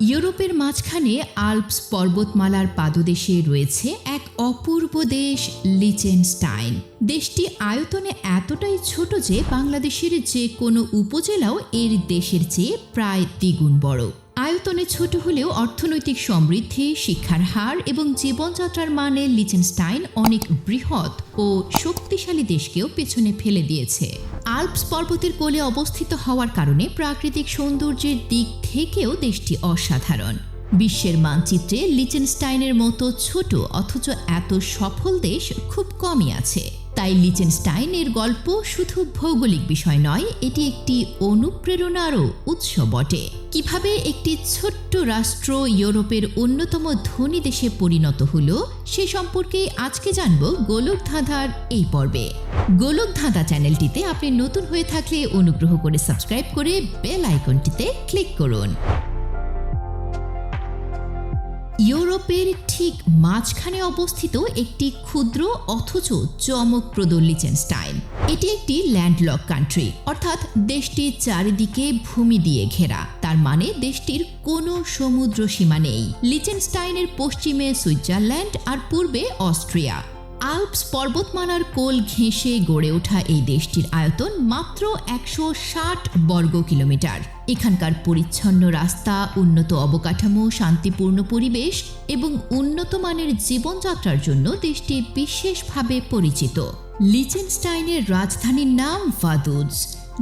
ইউরোপের মাঝখানে আল্পস পর্বতমালার পাদদেশে রয়েছে এক অপূর্ব দেশ, লিচেনস্টাইন। দেশটি আয়তনে এতটাই ছোট যে বাংলাদেশের যে কোনো উপজেলাও এর দেশের চেয়ে প্রায় দ্বিগুণ বড়। আয়তনে ছোট হলেও অর্থনৈতিক সমৃদ্ধি, শিক্ষার হার এবং জীবনযাত্রার মানে লিচেনস্টাইন অনেক বৃহৎ ও শক্তিশালী দেশকেও পেছনে ফেলে দিয়েছে। আল্পস পর্বতের কোলে অবস্থিত হওয়ার কারণে প্রাকৃতিক সৌন্দর্যের দিক থেকেও দেশটি অসাধারণ। বিশ্বের মানচিত্রে লিচেনস্টাইনের মতো ছোট অথচ এত সফল দেশ খুব কমই আছে। তাই লিচেনস্টাইনের গল্প শুধু ভৌগোলিক বিষয় নয়, এটি একটি অনুপ্রেরণারও উৎস বটে। কীভাবে একটি ছোট্ট রাষ্ট্র ইউরোপের অন্যতম ধনী দেশে পরিণত হলো, সে সম্পর্কে আজকে জানব গোলক ধাঁধার এই পর্বে। গোলক ধাঁধা চ্যানেলটিতে আপনি নতুন হয়ে থাকলে অনুগ্রহ করে সাবস্ক্রাইব করে বেল আইকনটিতে ক্লিক করুন। ইউরোপের ঠিক মাঝখানে অবস্থিত একটি ক্ষুদ্র অথচ চমকপ্রদ লিচেনস্টাইন। এটি একটি ল্যান্ডলক কান্ট্রি, অর্থাৎ দেশটির চারিদিকে ভূমি দিয়ে ঘেরা। তার মানে দেশটির কোনো সমুদ্র সীমা নেই। লিচেনস্টাইনের পশ্চিমে সুইজারল্যান্ড আর পূর্বে অস্ট্রিয়া। আল্পস পর্বতমালার কোল ঘেঁষে গড়ে ওঠা এই দেশটির আয়তন মাত্র একশো ষাট বর্গ কিলোমিটার। এখানকার পরিচ্ছন্ন রাস্তা, উন্নত অবকাঠামো, শান্তিপূর্ণ পরিবেশ এবং উন্নত মানের জীবনযাত্রার জন্য দেশটি বিশেষভাবে পরিচিত। লিচেনস্টাইনের রাজধানীর নাম ভাদুজ।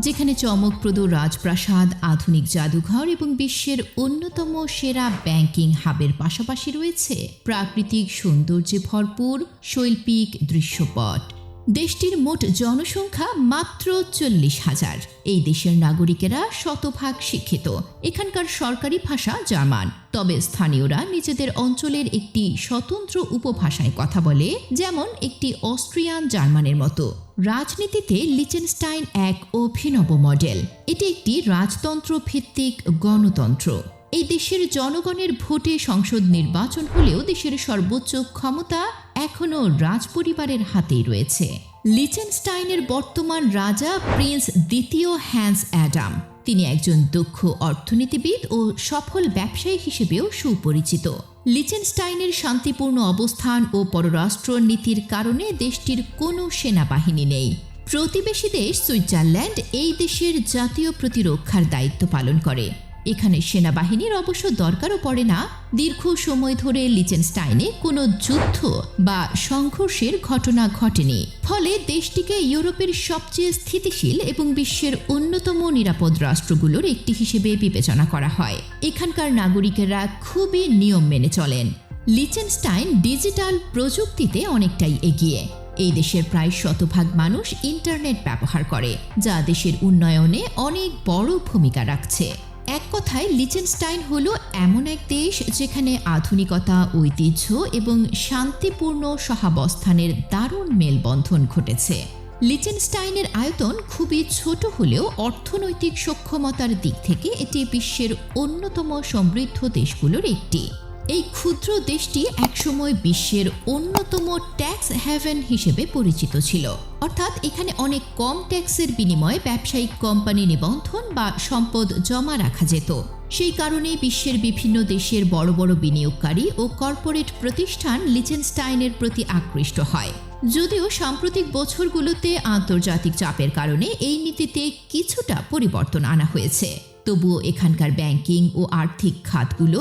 যেখানে চমকপ্রদ রাজপ্রাসাদ, আধুনিক জাদুঘর এবং বিশ্বের অন্যতম সেরা ব্যাংকিং হাবের পাশাপাশি রয়েছে প্রাকৃতিক সৌন্দর্যে ভরপুর শৈল্পিক দৃশ্যপট। দেশটির মোট জনসংখ্যা মাত্র চল্লিশ হাজার। এই দেশের নাগরিকেরা শতভাগ শিক্ষিত। এখানকার সরকারি ভাষা জার্মান। তবে স্থানীয়রা নিজেদের অঞ্চলের একটি স্বতন্ত্র উপভাষায় কথা বলে, যেমন একটি অস্ট্রিয়ান জার্মানের মতো। রাজনীতিতে লিচেনস্টাইন এক অভিনব মডেল। এটি একটি রাজতন্ত্র ভিত্তিক গণতন্ত্র। এই দেশের জনগণের ভোটে সংসদ নির্বাচন হলেও দেশের সর্বোচ্চ ক্ষমতা এখনও রাজপরিবারের হাতেই রয়েছে। লিচেনস্টাইনের বর্তমান রাজা প্রিন্স দ্বিতীয় হ্যান্স অ্যাডাম। তিনি একজন দক্ষ অর্থনীতিবিদ ও সফল ব্যবসায়ী হিসেবেও সুপরিচিত। লিচেনস্টাইনের শান্তিপূর্ণ অবস্থান ও পররাষ্ট্র নীতির কারণে দেশটির কোনো সেনাবাহিনী নেই। প্রতিবেশী দেশ সুইজারল্যান্ড এই দেশের জাতীয় প্রতিরক্ষার দায়িত্ব পালন করে। এখানে সেনাবাহিনীর অবশ্য দরকারও পড়ে না। দীর্ঘ সময় ধরে লিচেনস্টাইনে কোনো যুদ্ধ বা সংঘর্ষের ঘটনা ঘটেনি। ফলে দেশটিকে ইউরোপের সবচেয়ে স্থিতিশীল এবং বিশ্বের অন্যতম নিরাপদ রাষ্ট্রগুলোর একটি হিসেবে বিবেচনা করা হয়। এখানকার নাগরিকেরা খুবই নিয়ম মেনে চলেন। লিচেনস্টাইন ডিজিটাল প্রযুক্তিতে অনেকটাই এগিয়ে। এই দেশের প্রায় শতভাগ মানুষ ইন্টারনেট ব্যবহার করে, যা দেশের উন্নয়নে অনেক বড় ভূমিকা রাখছে। এক কথায় লিচেনস্টাইন হলো এমন এক দেশ যেখানে আধুনিকতা, ঐতিহ্য এবং শান্তিপূর্ণ সহাবস্থানের দারুণ মেলবন্ধন ঘটেছে। লিচেনস্টাইনের আয়তন খুবই ছোট হলেও অর্থনৈতিক সক্ষমতার দিক থেকে এটি বিশ্বের অন্যতম সমৃদ্ধ দেশগুলোর একটি। এই ক্ষুদ্র দেশটি একসময় বিশ্বের অন্যতম ট্যাক্স হ্যাভেন হিসেবে পরিচিত ছিল। অর্থাৎ এখানে অনেক কম ট্যাক্সের বিনিময়ে ব্যবসায়িক কোম্পানি নিবন্ধন বা সম্পদ জমা রাখা যেত। সেই কারণে বিশ্বের বিভিন্ন দেশের বড় বড় বিনিয়োগকারী ও কর্পোরেট প্রতিষ্ঠান লিচেনস্টাইনের প্রতি আকৃষ্ট হয়। যদিও সাম্প্রতিক বছরগুলোতে আন্তর্জাতিক চাপের কারণে এই নীতিতে কিছুটা পরিবর্তন আনা হয়েছে। তবুও এখানকার ব্যাংকিং ও আর্থিক খাতগুলো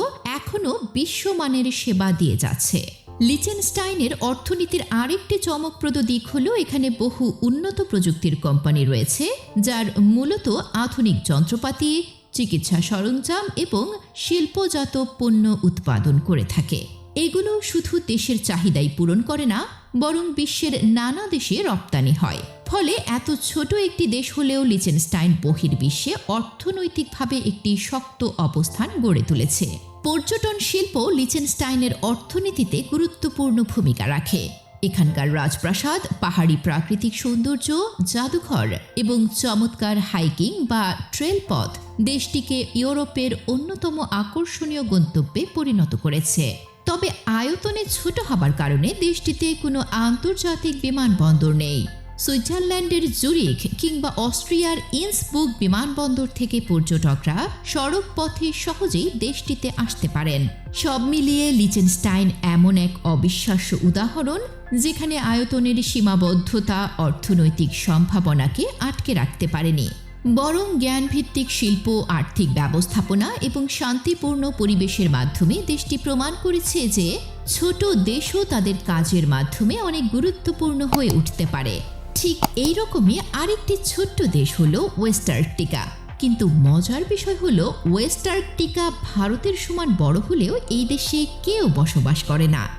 এখনও বিশ্বমানের সেবা দিয়ে যাচ্ছে। লিচেনস্টাইনের অর্থনীতির আরেকটি চমকপ্রদ দিক হল এখানে বহু উন্নত প্রযুক্তির কোম্পানি রয়েছে, যার মূলত আধুনিক যন্ত্রপাতি, চিকিৎসা সরঞ্জাম এবং শিল্পজাত পণ্য উৎপাদন করে থাকে। এগুলো শুধু দেশের চাহিদাই পূরণ করে না, বরং বিশ্বের নানা দেশে রপ্তানি হয়। ফলে এত ছোট একটি দেশ হলেও লিচেনস্টাইন বহির্বিশ্বে অর্থনৈতিকভাবে একটি শক্ত অবস্থান গড়ে তুলেছে। পর্যটন শিল্প লিচেনস্টাইনের অর্থনীতিতে গুরুত্বপূর্ণ ভূমিকা রাখে। এখানকার রাজপ্রাসাদ, পাহাড়ি প্রাকৃতিক সৌন্দর্য, জাদুঘর এবং চমৎকার হাইকিং বা ট্রেল পথ দেশটিকে ইউরোপের অন্যতম আকর্ষণীয় গন্তব্যে পরিণত করেছে। তবে আয়তনে ছোট হবার কারণে দেশটিতে কোনো আন্তর্জাতিক বিমানবন্দর নেই। সুইজারল্যান্ডের জুরিক কিংবা অস্ট্রিয়ার ইন্সবুক বিমানবন্দর থেকে পর্যটকরা সড়ক পথে সহজেই দেশটিতে আসতে পারেন। সব মিলিয়ে লিচেনস্টাইন এমন এক অবিশ্বাস্য উদাহরণ, যেখানে আয়তনের সীমাবদ্ধতা অর্থনৈতিক সম্ভাবনাকে আটকে রাখতে পারেনি। বরং জ্ঞানভিত্তিক শিল্প, আর্থিক ব্যবস্থাপনা এবং শান্তিপূর্ণ পরিবেশের মাধ্যমে দেশটি প্রমাণ করেছে যে ছোট দেশও তাদের কাজের মাধ্যমে অনেক গুরুত্বপূর্ণ হয়ে উঠতে পারে। ঠিক এই রকমই আরেকটি ছোট্ট দেশ হলো ওয়েস্ট আর্কটিকা। কিন্তু মজার বিষয় হলো ওয়েস্ট আর্কটিকা ভারতের সমান বড় হলেও এই দেশে কেউ বসবাস করে না।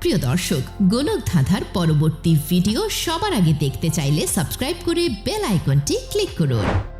প্রিয় দর্শক, গোলক ধাঁধার পরবর্তী ভিডিও সবার আগে দেখতে চাইলে সাবস্ক্রাইব করে বেল আইকনটি ক্লিক করুন।